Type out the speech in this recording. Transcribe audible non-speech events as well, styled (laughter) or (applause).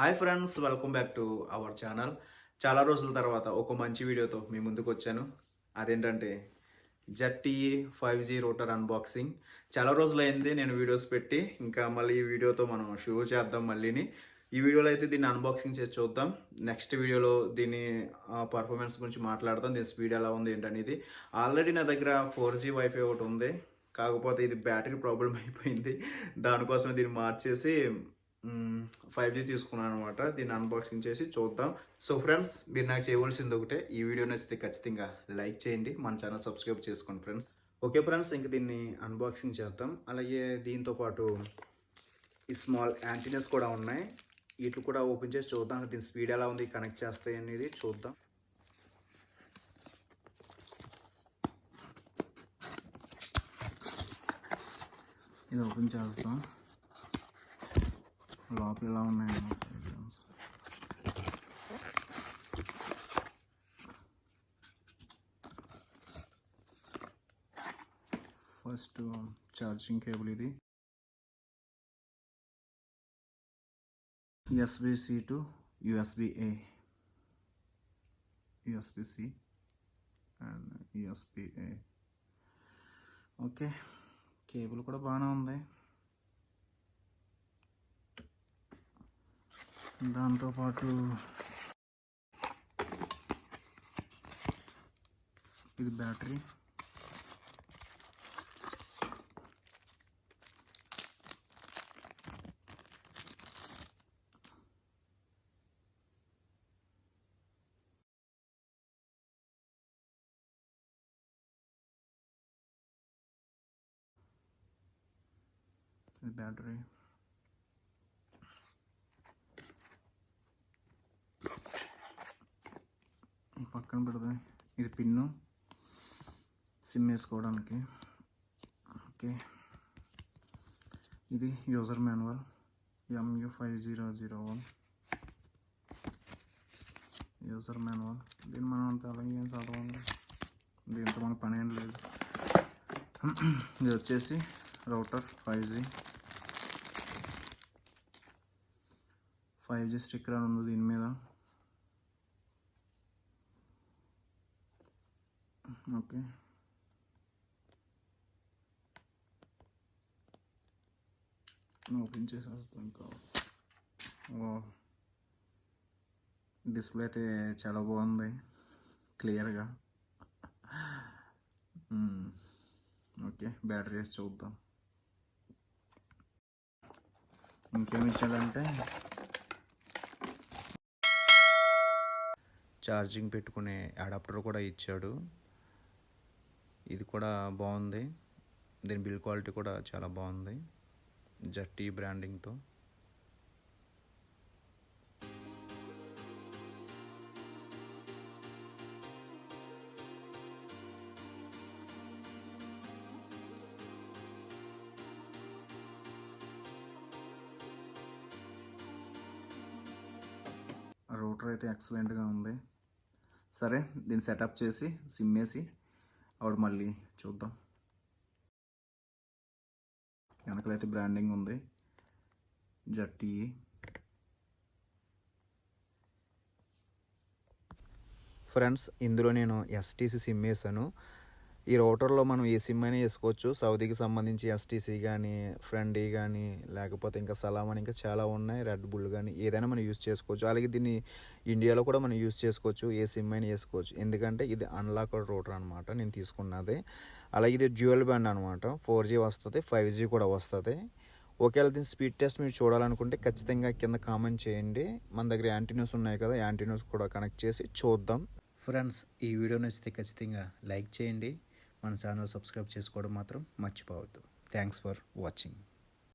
Hi friends welcome back to our channel. చాలా రోజుల తర్వాత ఒక మంచి వీడియోతో మీ ముందుకు వచ్చాను. అదేంటంటే జట్టి ఫైవ్ జీ రోటర్ అన్బాక్సింగ్. చాలా రోజులైంది నేను వీడియోస్ పెట్టి ఇంకా మళ్ళీ ఈ వీడియోతో మనం షూర్ చేద్దాం మళ్ళీని. ఈ వీడియోలో అయితే దీన్ని అన్బాక్సింగ్ చేసి చూద్దాం. నెక్స్ట్ వీడియోలో దీని పర్ఫార్మెన్స్ గురించి మాట్లాడతాం. దీని స్పీడ్ ఎలా ఉంది ఏంటనేది. ఆల్రెడీ నా దగ్గర ఫోర్ జీ వైఫై ఒకటి ఉంది. కాకపోతే ఇది బ్యాటరీ ప్రాబ్లం అయిపోయింది. దానికోసం దీన్ని మార్చేసి ఫైవ్ జీ తీసుకున్నాను అనమాట దీన్ని అన్బాక్సింగ్ చేసి చూద్దాం. సో ఫ్రెండ్స్ మీరు నాకు చేయవలసింది ఒకటే ఈ వీడియో నచ్చితే ఖచ్చితంగా లైక్ చేయండి. మన ఛానల్ సబ్స్క్రైబ్ చేసుకోండి ఫ్రెండ్స్ ఓకే ఫ్రెండ్స్ ఇంక దీన్ని అన్బాక్సింగ్ చేద్దాం. అలాగే దీంతో పాటు ఈ స్మాల్ యాంటీనస్ కూడా ఉన్నాయి. వీటి కూడా ఓపెన్ చేసి చూద్దాం. దీని స్పీడ్ ఎలా ఉంది కనెక్ట్ చేస్తాయి అనేది చూద్దాం. ఇది ఓపెన్ చేస్తాం. లోపల ఎలా ఉన్నాయండి ఫస్ట్ ఛార్జింగ్ కేబుల్ ఇది. SBC to USB A USB C and USB A okay cable కూడా బాగానే ఉంది. దాంతోపాటు ఇది బ్యాటరీ. ఇది బ్యాటరీ. పక్కన పెడదాం. ఇది పిన్ను. సిమ్ వేసుకోవడానికి. ఓకే. ఇది user manual MU five zero zero one user manual దీన్ని మనం అంత అలాగే ఏం చదవాలి దీంతో మన పని ఏం లేదు. (clears throat) ఇది వచ్చేసి router five G five G sticker అని ఉంది దీని మీద. ఓకే ఓపెన్ చేసేస్తాం ఇంకా డిస్ప్లే అయితే చాలా బాగుంది క్లియర్గా ఓకే బ్యాటరీ వేసి చూద్దాం ఇంకేమి ఇచ్చాడంటే ఛార్జింగ్ పెట్టుకునే అడాప్టర్ కూడా ఇచ్చాడు. ఇది కూడా బాగుంది. దీని బిల్ క్వాలిటీ కూడా చాలా బాగుంది. జట్టి బ్రాండింగ్తో. రూటర్ అయితే ఎక్సలెంట్గా ఉంది. సరే దీన్ని సెటప్ చేసి సిమ్ వేసి ఆవిడ మళ్ళీ చూద్దాం. వెనకలైతే బ్రాండింగ్ ఉంది. జట్టి. ఫ్రెండ్స్ ఇందులో నేను ఎస్టీసీ సిమ్ వేసాను ఈ రోటర్లో మనం ఏ సిమ్ అయినా వేసుకోవచ్చు. సౌదీకి సంబంధించి ఎస్టీసీ కానీ ఫ్రెండీ కానీ లేకపోతే ఇంకా సలాం అని ఇంకా చాలా ఉన్నాయి. రెడ్ బుల్ కానీ ఏదైనా మనం యూస్ చేసుకోవచ్చు. అలాగే దీన్ని ఇండియాలో కూడా మనం యూస్ చేసుకోవచ్చు. ఏ సిమ్ అయినా వేసుకోవచ్చు. ఎందుకంటే ఇది అన్లాక్డ్ రోటర్ అనమాట నేను తీసుకున్నది. అలాగే ఇది డ్యూయల్ బ్యాండ్ అనమాట ఫోర్ జీ వస్తుంది ఫైవ్ జీ కూడా వస్తుంది. ఒకవేళ దీని స్పీడ్ టెస్ట్ మీరు చూడాలనుకుంటే ఖచ్చితంగా కింద కామెంట్ చేయండి. మన దగ్గర యాంటీన్యూస్ ఉన్నాయి కదా యాంటీన్యూస్ కూడా కనెక్ట్ చేసి చూద్దాం. ఫ్రెండ్స్ ఈ వీడియో నచ్చితే ఖచ్చితంగా లైక్ చేయండి. మన ఛానల్ సబ్స్క్రైబ్ చేసుకోవడం మాత్రం మర్చిపోవద్దు. Thanks for watching